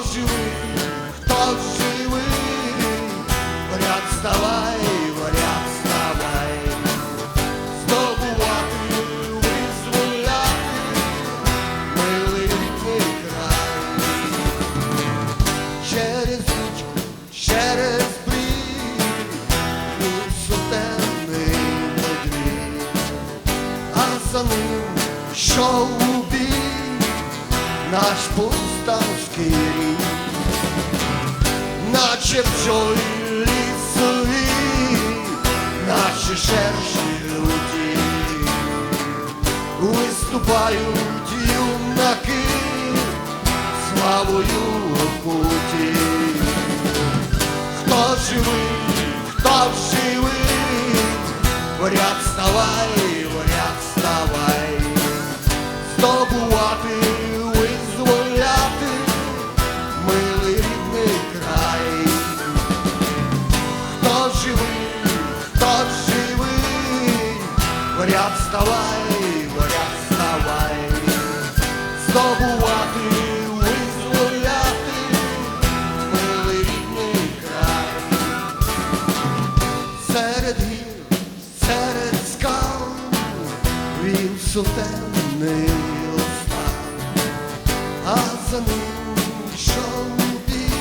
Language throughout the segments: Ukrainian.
Хто живий, хто живий, ряд вставай, ряд вставай, здобувати, визволяти, милий край, через річку, через брід, сутенний медвідь, а за ним, що убій, наш путь повстанський рік, наче бджоли лісові, наші шерші люті, виступають юнаки, славою окуті. Хто живий, хто живий, Варяд вставай, варяд вставай, варяд вставай, здобувати, визволяти, милий рідний край. Серед гір, серед скал він сутенний остав, а за ним йшов бій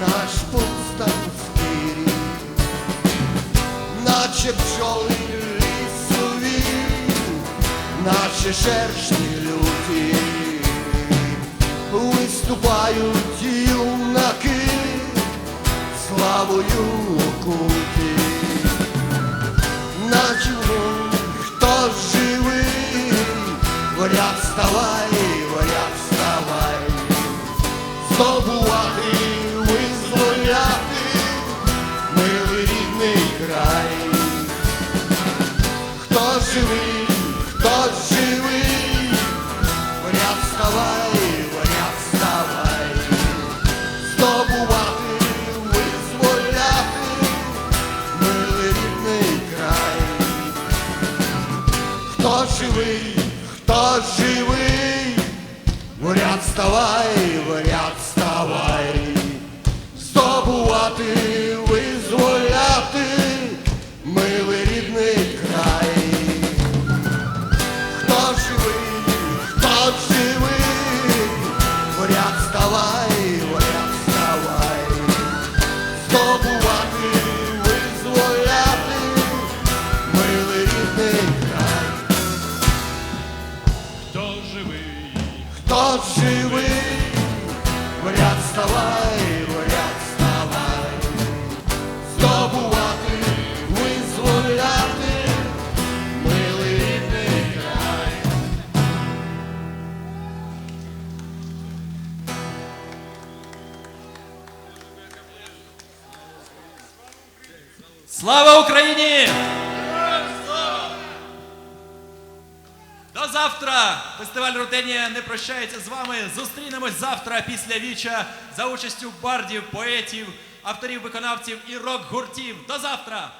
наш повстанський рік, наче бджоли наші шершні люті, виступають юнаки славою окуті. На чому хто живий, варяд вставай, варяд вставай, здобувати, визволяти, милий рідний край. Хто живий, Хто живий, хто живий, варяд вставай, варяд вставай, здобувати, визволяти, милий рідний край. Хто живий, хто живий, варяд вставай, варяд вставай, здобувати, Хто живий, варяд вставай, варяд вставай, здобувати, визволяти, милий рідний край. Слава Україні! Завтра! Фестиваль Рутенія не прощається з вами. Зустрінемось завтра після віча за участю бардів, поетів, авторів, виконавців і рок-гуртів. До завтра!